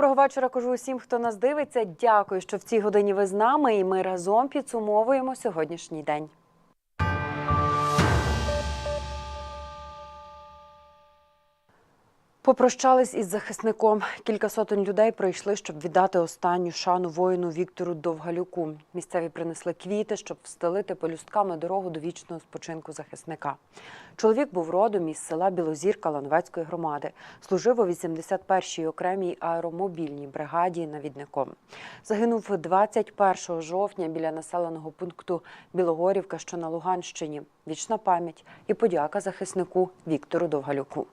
Доброго вечора. Кажу усім, хто нас дивиться. Дякую, що в цій годині ви з нами, і ми разом підсумовуємо сьогоднішній день. Попрощались із захисником. Кілька сотень людей прийшли, щоб віддати останню шану воїну Віктору Довгалюку. Місцеві принесли квіти, щоб встелити полюстками дорогу до вічного спочинку захисника. Чоловік був родом із села Білозірка Лановецької громади. Служив у 81-й окремій аеромобільній бригаді навідником. Загинув 21 жовтня біля населеного пункту Білогорівка, що на Луганщині. Вічна пам'ять і подяка захиснику Віктору Довгалюку.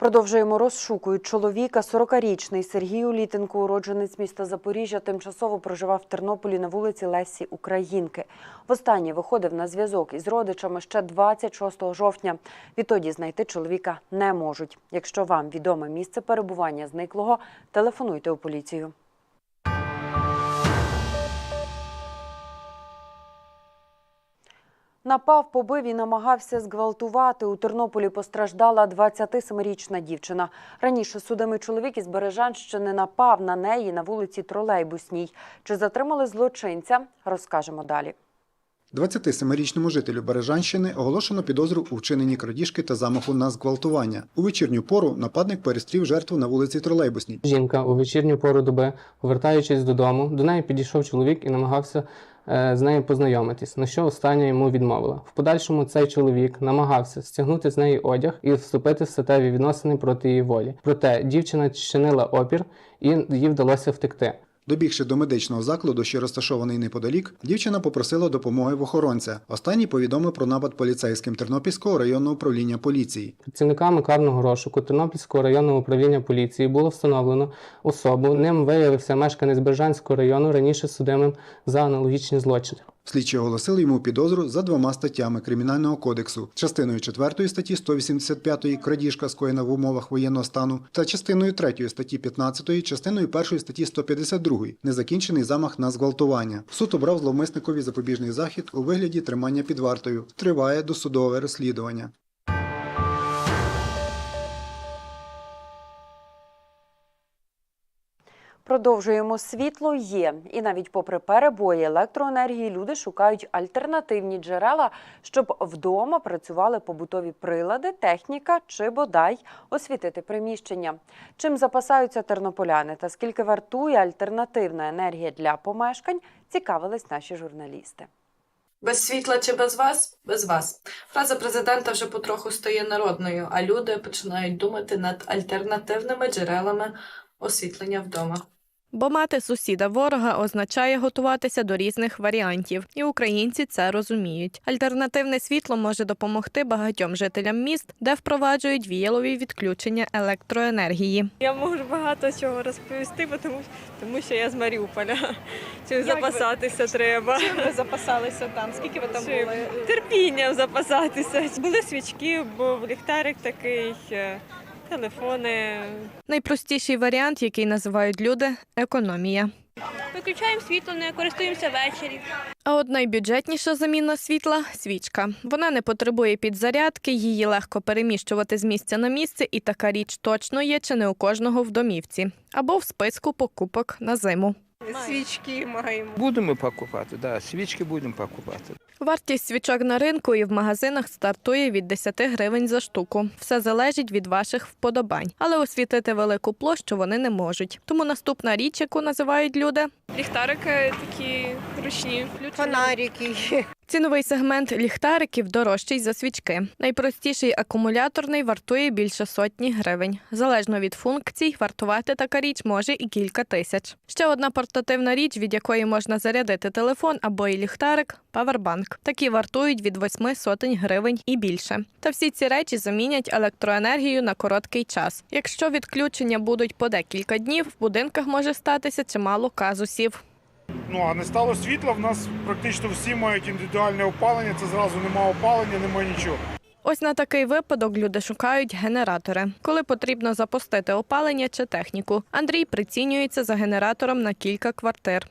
Продовжуємо розшукують чоловіка. 40-річний Сергій Улітенко, уродженець міста Запоріжжя, тимчасово проживав в Тернополі на вулиці Лесі Українки. Востаннє виходив на зв'язок із родичами ще 26 жовтня. Відтоді знайти чоловіка не можуть. Якщо вам відоме місце перебування зниклого, телефонуйте у поліцію. Напав, побив і намагався зґвалтувати. У Тернополі постраждала 27-річна дівчина. Раніше судимий чоловік із Бережанщини напав на неї на вулиці Тролейбусній. Чи затримали злочинця? Розкажемо далі. 27-річному жителю Бережанщини оголошено підозру у вчиненні крадіжки та замаху на зґвалтування. У вечірню пору нападник перестрів жертву на вулиці Тролейбусній. Жінка у вечірню пору доби, повертаючись додому, до неї підійшов чоловік і намагався з нею познайомитись, на що остання йому відмовила. В подальшому цей чоловік намагався стягнути з неї одяг і вступити в статеві відносини проти її волі. Проте дівчина чинила опір і їй вдалося втекти. Добігши до медичного закладу, що розташований неподалік, дівчина попросила допомоги в охоронця. Останній повідомив про напад поліцейським Тернопільського районного управління поліції. Працівниками карного розшуку Тернопільського районного управління поліції було встановлено особу. Ним виявився мешканець Бержанського району, раніше судимим за аналогічні злочини. Слідчі оголосили йому підозру за двома статтями Кримінального кодексу: частиною 4 статті 185 крадіжка скоєна в умовах воєнного стану та частиною 3 статті 15, частиною 1 статті 152 незакінчений замах на зґвалтування. Суд обрав зловмисникові запобіжний захід у вигляді тримання під вартою. Триває досудове розслідування. Продовжуємо світло є, і навіть попри перебої електроенергії, люди шукають альтернативні джерела, щоб вдома працювали побутові прилади, техніка чи бодай освітити приміщення. Чим запасаються тернополяни та скільки вартує альтернативна енергія для помешкань, цікавились наші журналісти. Без світла чи без вас? Без вас. Фраза президента вже потроху стає народною, а люди починають думати над альтернативними джерелами освітлення вдома. Бо мати сусіда ворога означає готуватися до різних варіантів, і українці це розуміють. Альтернативне світло може допомогти багатьом жителям міст, де впроваджують віялові відключення електроенергії. Я можу багато чого розповісти, бо тому, тому що я з Маріуполя. Чим запасатися треба. Чим ви запасалися там? Скільки ви там Чим? були? Терпінням запасатися. Були свічки, був ліхтарик такий, е, телефони. Найпростіший варіант, який називають люди економія. Виключаємо світло, не користуємося ввечері. А от найбюджетніша заміна світла свічка. Вона не потребує підзарядки, її легко переміщувати з місця на місце, і така річ точно є чи не у кожного в домівці або в списку покупок на зиму. Свічки маємо. Будемо покупати, да, свічки будемо покупати. Вартість свічок на ринку і в магазинах стартує від 10 гривень за штуку. Все залежить від ваших вподобань, але освітити велику площу вони не можуть. Тому наступна річ, яку називають люди, Ліхтарики такі ручні. Фонарики є. Ціновий сегмент ліхтариків дорожчий за свічки. Найпростіший акумуляторний вартує більше сотні гривень. Залежно від функцій, вартувати така річ може і кілька тисяч. Ще одна портативна річ, від якої можна зарядити телефон або і ліхтарик павербанк. Такі вартують від восьми сотень гривень і більше. Та всі ці речі замінять електроенергію на короткий час. Якщо відключення будуть по декілька днів, в будинках може статися чимало казусів. Ну а не стало світла. В нас практично всі мають індивідуальне опалення. Це зразу немає опалення, немає нічого. Ось на такий випадок люди шукають генератори, коли потрібно запустити опалення чи техніку. Андрій прицінюється за генератором на кілька квартир.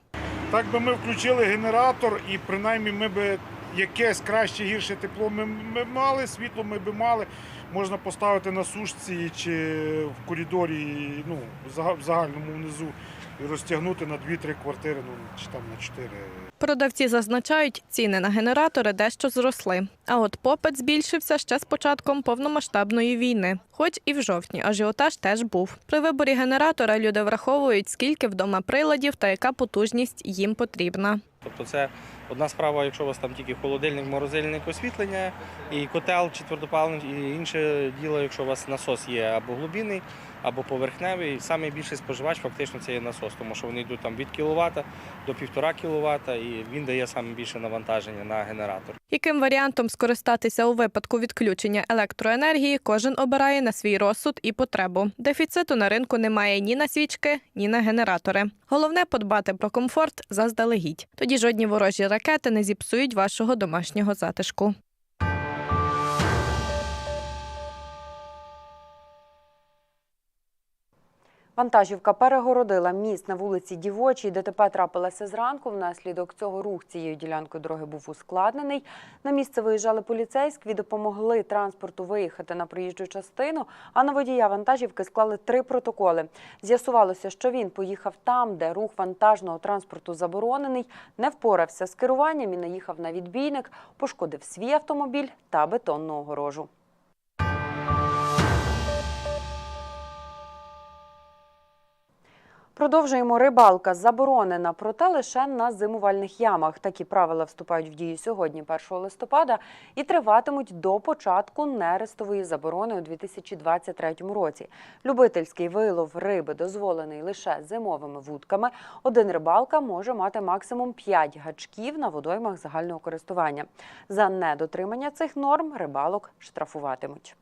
Так би ми включили генератор, і принаймні ми би якесь краще гірше тепло ми, ми мали, світло ми би мали. Можна поставити на сушці чи в коридорі, ну, в в загальному внизу і розтягнути на 2-3 квартири, ну чи там на 4. Продавці зазначають, ціни на генератори дещо зросли. А от попит збільшився ще з початком повномасштабної війни. Хоч і в жовтні ажіотаж теж був. При виборі генератора люди враховують, скільки вдома приладів та яка потужність їм потрібна. Тобто це одна справа, якщо у вас там тільки холодильник, морозильник, освітлення, і котел чи і інше діло, якщо у вас насос є або глибинний, або поверхневий. Саме більший споживач фактично це є насос, тому що вони йдуть там від кіловата до півтора кіловата, і він дає саме більше навантаження на генератор. Яким варіантом скористатися у випадку відключення електроенергії, кожен обирає на свій розсуд і потребу. Дефіциту на ринку немає ні на свічки, ні на генератори. Головне подбати про комфорт заздалегідь. Тоді жодні ворожі ракети не зіпсують вашого домашнього затишку. Вантажівка перегородила міст на вулиці Дівочій. ДТП трапилося зранку. Внаслідок цього рух цією ділянкою дороги був ускладнений. На місце виїжджали поліцейські, допомогли транспорту виїхати на проїжджу частину. А на водія вантажівки склали три протоколи. З'ясувалося, що він поїхав там, де рух вантажного транспорту заборонений, не впорався з керуванням і наїхав на відбійник, пошкодив свій автомобіль та бетонну огорожу. Продовжуємо рибалка заборонена, проте лише на зимувальних ямах. Такі правила вступають в дію сьогодні, 1 листопада, і триватимуть до початку нерестової заборони у 2023 році. Любительський вилов риби дозволений лише зимовими вудками. Один рибалка може мати максимум 5 гачків на водоймах загального користування. За недотримання цих норм рибалок штрафуватимуть.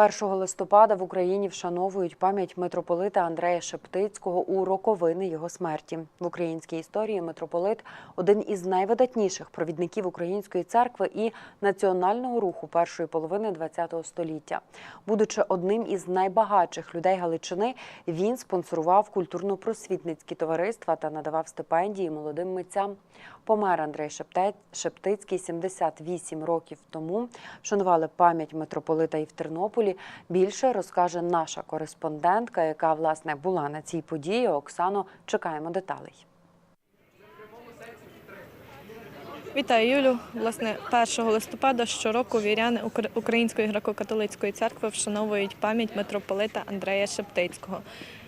Першого листопада в Україні вшановують пам'ять митрополита Андрея Шептицького у роковини його смерті. В українській історії митрополит один із найвидатніших провідників української церкви і національного руху першої половини ХХ століття. Будучи одним із найбагатших людей Галичини, він спонсорував культурно-просвітницькі товариства та надавав стипендії молодим митцям. Помер Андрей Шептицький 78 років тому. Вшанували пам'ять митрополита і в Тернополі. Більше розкаже наша кореспондентка, яка власне була на цій події. Оксано, чекаємо деталей. Вітаю, Юлю. Власне, 1 листопада щороку віряни Укр- Української греко-католицької церкви вшановують пам'ять митрополита Андрея Шептицького.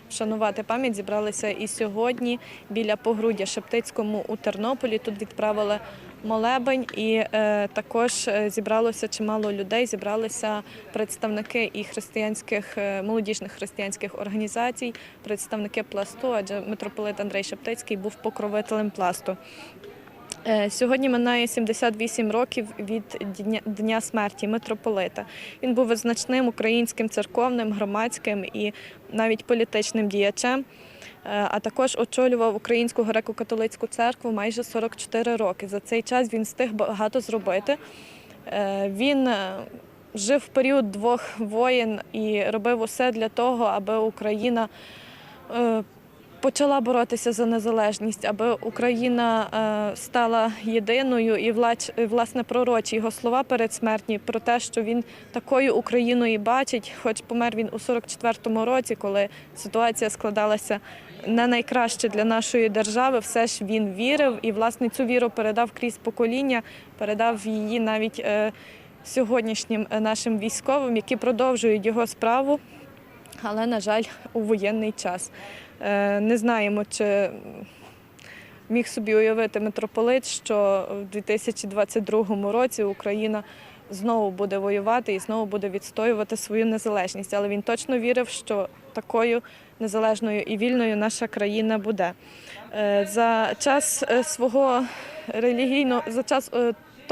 Вшанувати пам'ять зібралися і сьогодні біля погруддя Шептицькому у Тернополі. Тут відправили молебень, і е, також е, зібралося чимало людей. Зібралися представники і християнських е, молодіжних християнських організацій, представники пласту, адже митрополит Андрей Шептицький був покровителем пласту. Сьогодні минає 78 років від дня, смерті митрополита. Він був визначним українським церковним, громадським і навіть політичним діячем, а також очолював Українську греко-католицьку церкву майже 44 роки. За цей час він встиг багато зробити. Е, Він е, жив в період двох воєн і робив усе для того, аби Україна е, почала боротися за незалежність, аби Україна е, стала єдиною і власне пророчі його слова передсмертні про те, що він такою Україною бачить, хоч помер він у 44-му році, коли ситуація складалася не найкраще для нашої держави. Все ж він вірив і власне цю віру передав крізь покоління, передав її навіть е, сьогоднішнім е, нашим військовим, які продовжують його справу. Але, на жаль, у воєнний час. Е, Не знаємо, чи міг собі уявити митрополит, що в 2022 році Україна знову буде воювати і знову буде відстоювати свою незалежність. Але він точно вірив, що такою незалежною і вільною наша країна буде. Е, За час е, свого релігійного за час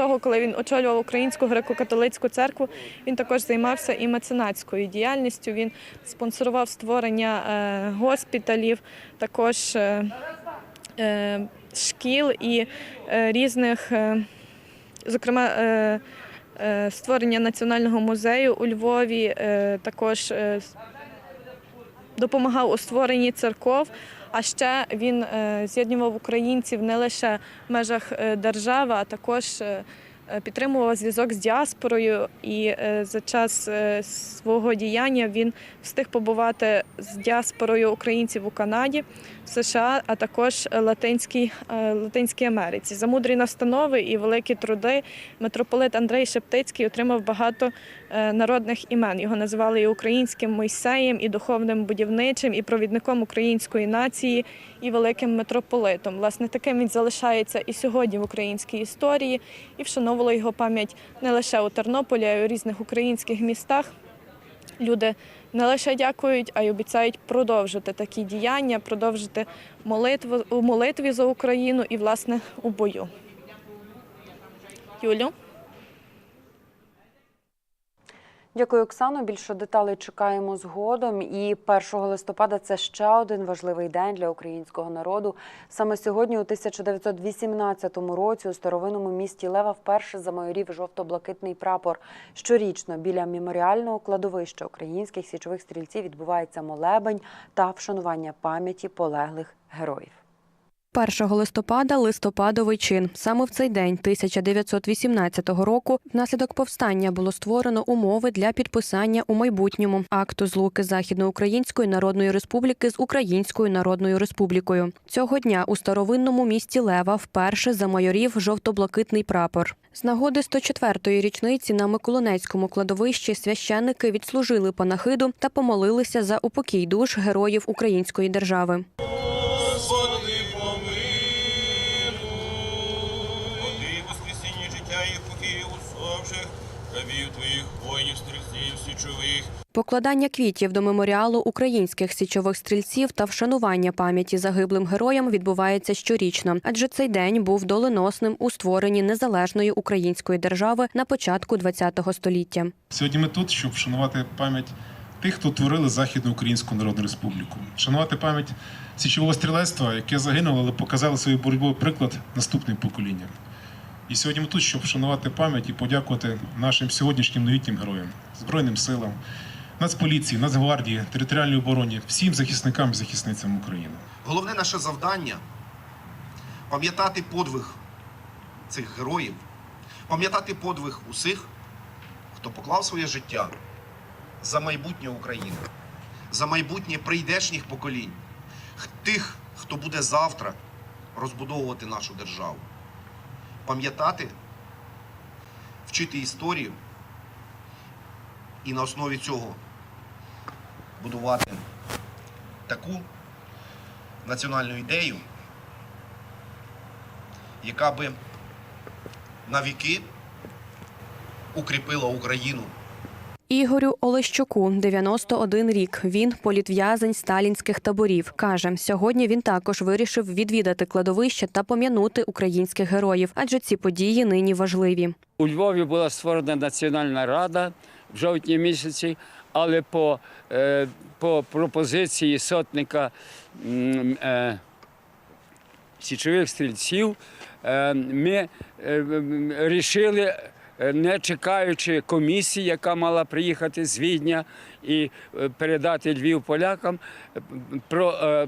того, коли він очолював Українську греко-католицьку церкву, він також займався і меценатською діяльністю. Він спонсорував створення е, госпіталів, також е, е, шкіл і різних, зокрема, створення національного музею у Львові, також допомагав у створенні церков. А ще він е, з'єднував українців не лише в межах е, держави, а також е, підтримував зв'язок з діаспорою. І за час свого діяння він встиг побувати з діаспорою українців у Канаді, США, а також Латинській, е, Латинській Америці. За мудрі настанови і великі труди митрополит Андрей Шептицький отримав багато е, народних імен. Його називали і українським Мойсеєм, і духовним будівничим, і провідником української нації, і великим митрополитом. Власне, таким він залишається і сьогодні в українській історії, і вшановувала його пам'ять не лише у Тернополі, а й у різних українських містах. Люди не лише дякують, а й обіцяють продовжити такі діяння, продовжити молитву у молитві за Україну і, власне, у бою. Юлю. Дякую, Оксано. Більше деталей чекаємо згодом. І 1 листопада це ще один важливий день для українського народу. Саме сьогодні, у 1918 році, у старовинному місті Лева вперше замайорів жовто-блакитний прапор. Щорічно біля меморіального кладовища українських січових стрільців відбувається молебень та вшанування пам'яті полеглих героїв. 1 листопада листопадовий чин. Саме в цей день 1918 року внаслідок повстання було створено умови для підписання у майбутньому акту злуки Західноукраїнської Народної Республіки з Українською Народною Республікою. Цього дня у старовинному місті Лева вперше замайорів жовто-блакитний прапор. З нагоди 104-ї річниці на Миколинецькому кладовищі священники відслужили панахиду та помолилися за упокій душ героїв української держави. Покладання квітів до меморіалу українських січових стрільців та вшанування пам'яті загиблим героям відбувається щорічно, адже цей день був доленосним у створенні незалежної української держави на початку ХХ століття. Сьогодні ми тут, щоб вшанувати пам'ять тих, хто творили Західну Українську Народну Республіку, вшанувати пам'ять січового стрілецтва, яке загинуло, але показало свою боротьбу приклад наступним поколінням. І сьогодні ми тут, щоб вшанувати пам'ять і подякувати нашим сьогоднішнім новітнім героям, Збройним силам, Нацполіції, Нацгвардії, територіальній обороні, всім захисникам і захисницям України. Головне наше завдання пам'ятати подвиг цих героїв, пам'ятати подвиг усіх, хто поклав своє життя за майбутнє України, за майбутнє прийдешніх поколінь, тих, хто буде завтра розбудовувати нашу державу. Пам'ятати, вчити історію і на основі цього будувати таку національну ідею, яка би на віки укріпила Україну. Ігорю Олещуку 91 рік. Він політв'язень сталінських таборів. каже, сьогодні він також вирішив відвідати кладовище та пом'янути українських героїв, адже ці події нині важливі. У Львові була створена Національна рада в жовтні місяці, але по, е, по пропозиції сотника е, січових стрільців е, ми рішили, не чекаючи комісії, яка мала приїхати з Відня і е, передати Львів полякам, про, е,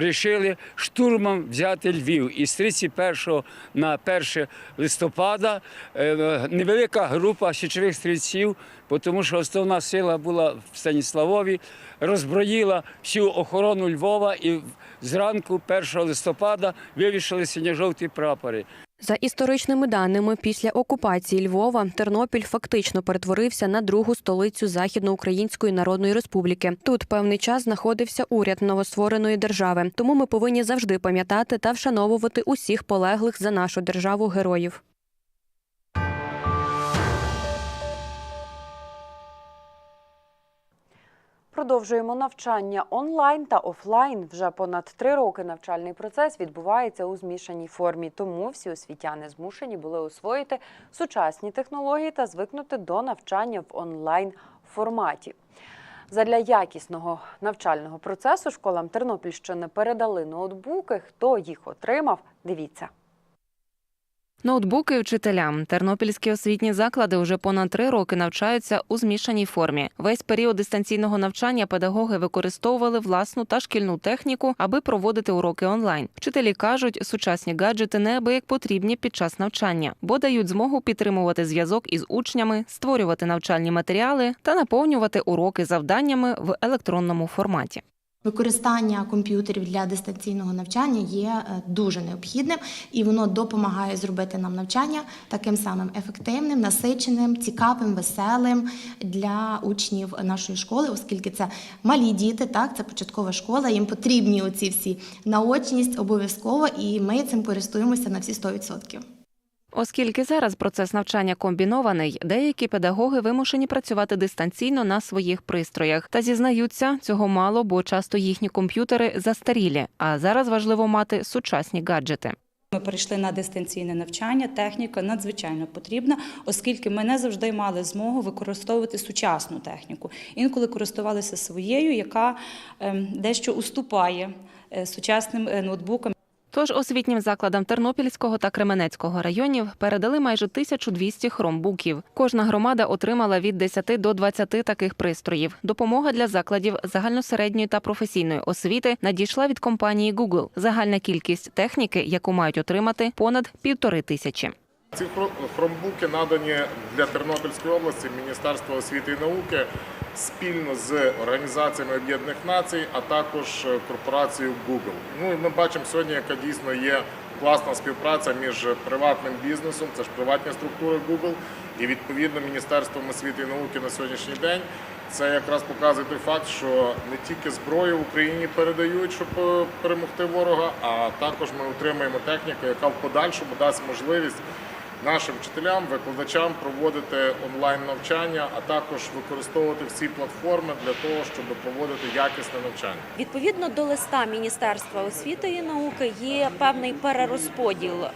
рішили штурмом взяти Львів. І з 31 на 1 листопада е, невелика група січових стрільців, тому що основна сила була в Станіславові, роззброїла всю охорону Львова і зранку 1 листопада вивішали синьо-жовті прапори. За історичними даними, після окупації Львова Тернопіль фактично перетворився на другу столицю Західноукраїнської Народної Республіки. Тут певний час знаходився уряд новоствореної держави. Тому ми повинні завжди пам'ятати та вшановувати усіх полеглих за нашу державу героїв. Продовжуємо навчання онлайн та офлайн. Вже понад три роки навчальний процес відбувається у змішаній формі. Тому всі освітяни змушені були освоїти сучасні технології та звикнути до навчання в онлайн форматі. Задля якісного навчального процесу школам Тернопільщини передали ноутбуки. Хто їх отримав? Дивіться. Ноутбуки вчителям. Тернопільські освітні заклади вже понад три роки навчаються у змішаній формі. Весь період дистанційного навчання педагоги використовували власну та шкільну техніку, аби проводити уроки онлайн. Вчителі кажуть, сучасні гаджети неабияк потрібні під час навчання, бо дають змогу підтримувати зв'язок із учнями, створювати навчальні матеріали та наповнювати уроки завданнями в електронному форматі. Використання комп'ютерів для дистанційного навчання є е, дуже необхідним, і воно допомагає зробити нам навчання таким самим ефективним, насиченим, цікавим, веселим для учнів нашої школи, оскільки це малі діти, так це початкова школа. Їм потрібні оці всі наочність обов'язково, і ми цим користуємося на всі 100%. Оскільки зараз процес навчання комбінований, деякі педагоги вимушені працювати дистанційно на своїх пристроях та зізнаються, цього мало, бо часто їхні комп'ютери застарілі. А зараз важливо мати сучасні гаджети. Ми перейшли на дистанційне навчання. Техніка надзвичайно потрібна, оскільки ми не завжди мали змогу використовувати сучасну техніку. Інколи користувалися своєю, яка ем, дещо уступає е, сучасним е, ноутбукам. Тож освітнім закладам Тернопільського та Кременецького районів передали майже 1200 хромбуків. Кожна громада отримала від 10 до 20 таких пристроїв. Допомога для закладів загальносередньої та професійної освіти надійшла від компанії Google. Загальна кількість техніки, яку мають отримати, понад півтори тисячі. Ці хро- хромбуки надані для Тернопільської області Міністерства освіти і науки спільно з організаціями Об'єднаних Націй, а також е, корпорацією Google. Ну і ми бачимо сьогодні, яка дійсно є класна співпраця між приватним бізнесом, це ж приватні структури Google, і відповідно Міністерством освіти і науки на сьогоднішній день. Це якраз показує той факт, що не тільки зброю Україні передають, щоб е, перемогти ворога, а також ми отримаємо техніку, яка в подальшому дасть можливість нашим вчителям, викладачам проводити онлайн навчання, а також використовувати всі платформи для того, щоб проводити якісне навчання. Відповідно до листа Міністерства освіти і науки є певний перерозподіл е,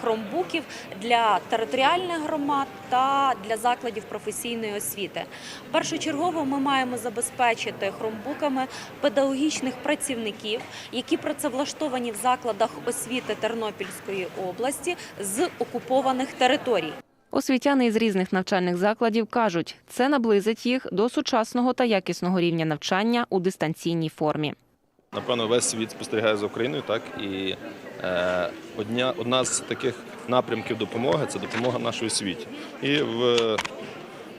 хромбуків для територіальних громад та для закладів професійної освіти. Першочергово ми маємо забезпечити хромбуками педагогічних працівників, які працевлаштовані в закладах освіти Тернопільської області з окупованих територій. Освітяни із різних навчальних закладів кажуть, це наблизить їх до сучасного та якісного рівня навчання у дистанційній формі. Напевно, весь світ спостерігає за Україною, так і е, одня, одна з таких напрямків допомоги це допомога нашій освіті. І в,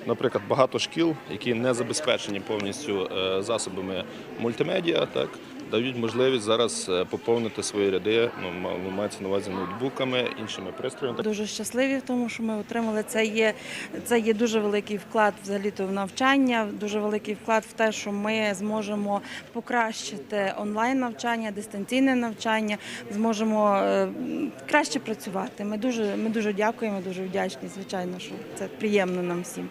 наприклад, багато шкіл, які не забезпечені повністю е, засобами мультимедіа, так дають можливість зараз е, поповнити свої ряди. Ну мається на увазі ноутбуками, іншими пристроями. Дуже щасливі в тому, що ми отримали. Це є, це є дуже великий вклад взагалі в навчання, дуже великий вклад в те, що ми зможемо покращити онлайн навчання, дистанційне навчання, зможемо е, краще працювати. Ми дуже, ми дуже дякуємо, дуже вдячні. Звичайно, що це приємно нам всім.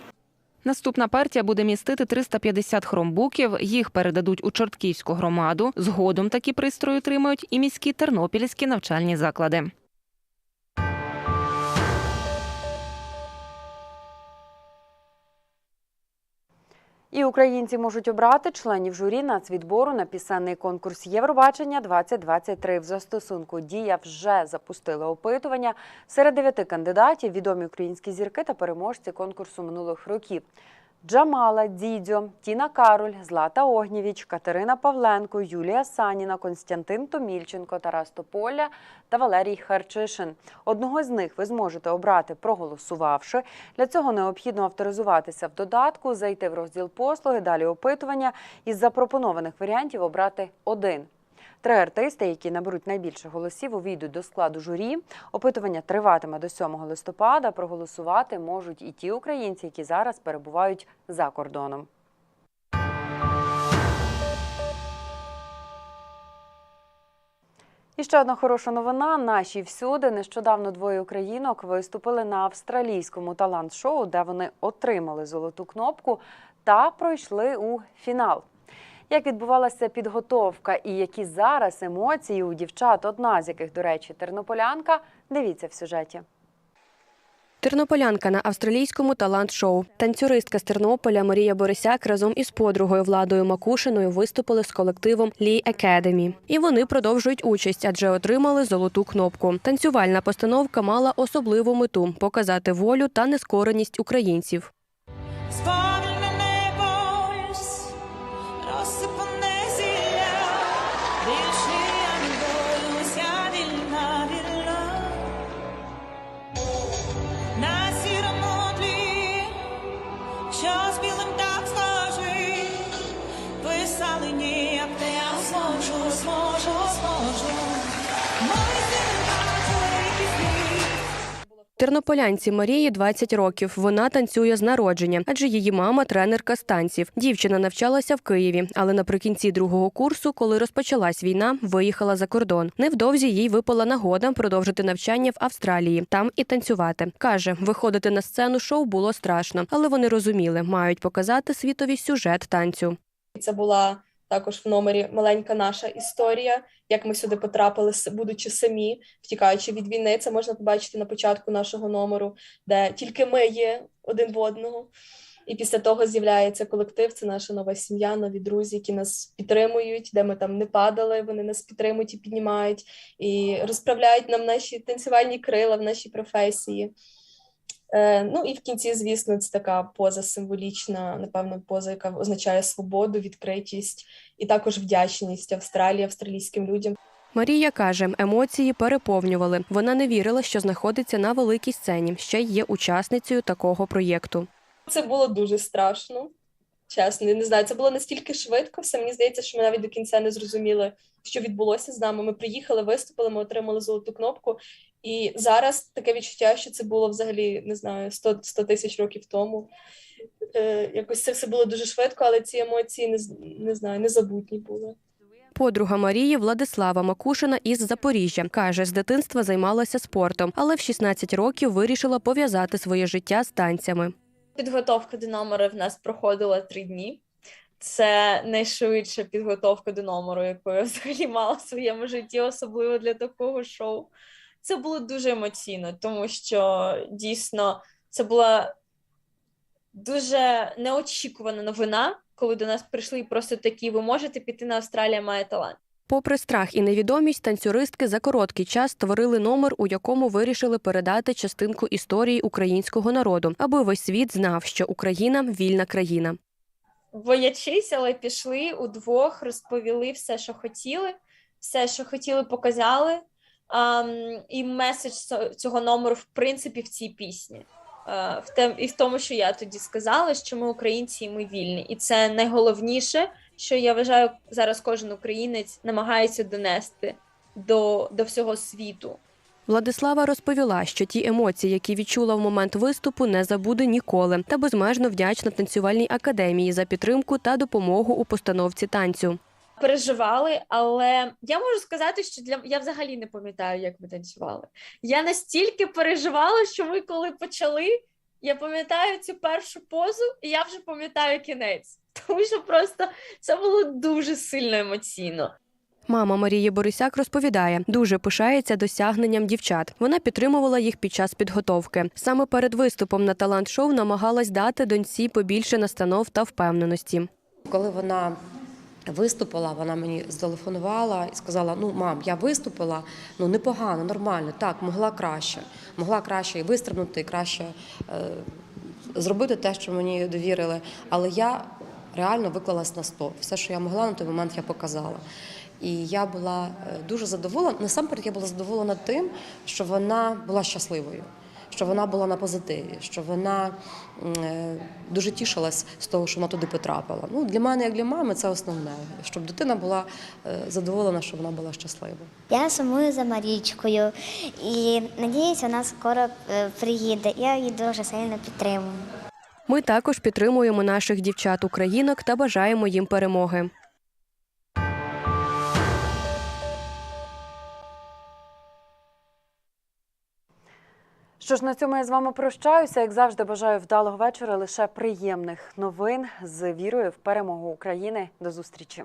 Наступна партія буде містити 350 хромбуків. Їх передадуть у Чортківську громаду. Згодом такі пристрої отримають і міські тернопільські навчальні заклади. І українці можуть обрати членів журі нацвідбору на пісенний конкурс Євробачення 2023. В застосунку Дія вже запустили опитування серед дев'яти кандидатів. Відомі українські зірки та переможці конкурсу минулих років. Джамала, Дідьо, Тіна Кароль, Злата Огнєвіч, Катерина Павленко, Юлія Саніна, Константин Томільченко, Тарас Тополя та Валерій Харчишин. Одного з них ви зможете обрати, проголосувавши. Для цього необхідно авторизуватися в додатку, зайти в розділ послуги, далі опитування із запропонованих варіантів обрати один. Три артисти, які наберуть найбільше голосів, увійдуть до складу журі. Опитування триватиме до 7 листопада. Проголосувати можуть і ті українці, які зараз перебувають за кордоном. І ще одна хороша новина. Наші всюди нещодавно двоє українок виступили на австралійському талант-шоу, де вони отримали золоту кнопку та пройшли у фінал. Як відбувалася підготовка і які зараз емоції у дівчат, одна з яких, до речі, тернополянка, дивіться в сюжеті. Тернополянка на австралійському талант-шоу. Танцюристка з Тернополя Марія Борисяк разом із подругою Владою Макушиною виступили з колективом Лі Academy. І вони продовжують участь, адже отримали золоту кнопку. Танцювальна постановка мала особливу мету показати волю та нескореність українців. Ніяк, я зможу, зможу, зможу. Тернополянці Марії 20 років. Вона танцює з народження, адже її мама тренерка з танців. Дівчина навчалася в Києві, але наприкінці другого курсу, коли розпочалась війна, виїхала за кордон. Невдовзі їй випала нагода продовжити навчання в Австралії, там і танцювати. каже, виходити на сцену шоу було страшно, але вони розуміли, мають показати світові сюжет танцю. Це була також в номері маленька наша історія, як ми сюди потрапили, будучи самі, втікаючи від війни. Це можна побачити на початку нашого номеру, де тільки ми є один в одного. І після того з'являється колектив. Це наша нова сім'я, нові друзі, які нас підтримують, де ми там не падали. Вони нас підтримують і піднімають, і розправляють нам наші танцювальні крила в нашій професії. Е, ну і в кінці, звісно, це така поза символічна, напевно, поза, яка означає свободу, відкритість і також вдячність Австралії, австралійським людям. Марія каже, емоції переповнювали. Вона не вірила, що знаходиться на великій сцені. Ще й є учасницею такого проєкту. Це було дуже страшно. Чесно, не знаю, це було настільки швидко. Все мені здається, що ми навіть до кінця не зрозуміли, що відбулося з нами. Ми приїхали, виступили, ми отримали золоту кнопку. І зараз таке відчуття, що це було взагалі не знаю 100, 100 тисяч років тому. Е, якось це все було дуже швидко, але ці емоції не, не знаю, незабутні були. Подруга Марії Владислава Макушина із Запоріжжя каже, з дитинства займалася спортом, але в 16 років вирішила пов'язати своє життя з танцями. Підготовка до номеру в нас проходила три дні. Це найшвидша підготовка до номеру, яку я взагалі мала в своєму житті, особливо для такого шоу. Це було дуже емоційно, тому що дійсно це була дуже неочікувана новина, коли до нас прийшли просто такі: ви можете піти на Австралія має талант. Попри страх і невідомість, танцюристки за короткий час створили номер, у якому вирішили передати частинку історії українського народу, аби весь світ знав, що Україна вільна країна. боячись, але пішли удвох, розповіли все, що хотіли, все, що хотіли, показали. Ам, і меседж цього номеру, в принципі, в цій пісні. Е, в тем, і в тому, що я тоді сказала, що ми українці і ми вільні. І це найголовніше, що я вважаю, зараз кожен українець намагається донести до, до всього світу. Владислава розповіла, що ті емоції, які відчула в момент виступу, не забуде ніколи, та безмежно вдячна танцювальній академії за підтримку та допомогу у постановці танцю. Переживали, але я можу сказати, що для я взагалі не пам'ятаю, як ми танцювали. Я настільки переживала, що ми коли почали, я пам'ятаю цю першу позу, і я вже пам'ятаю кінець. Тому що просто це було дуже сильно емоційно. Мама Марії Борисяк розповідає, дуже пишається досягненням дівчат. Вона підтримувала їх під час підготовки. Саме перед виступом на талант-шоу намагалась дати доньці побільше настанов та впевненості. Коли вона виступила, вона мені зателефонувала і сказала: Ну, мам, я виступила, ну непогано, нормально, так, могла краще. Могла краще і вистрибнути, і краще е, зробити те, що мені довірили. Але я реально виклалась на 100. Все, що я могла на той момент, я показала. І я була е, дуже задоволена. Насамперед, я була задоволена тим, що вона була щасливою, що вона була на позитиві, що вона е, дуже тішилась з того, що вона туди потрапила. Ну, для мене, як для мами, це основне, щоб дитина була е, задоволена, щоб вона була щаслива. Я сумую за Марічкою і надіюсь, вона скоро е, приїде. Я її дуже сильно підтримую. Ми також підтримуємо наших дівчат-українок та бажаємо їм перемоги. Що ж, на цьому я з вами прощаюся. Як завжди, бажаю вдалого вечора, лише приємних новин з вірою в перемогу України. До зустрічі.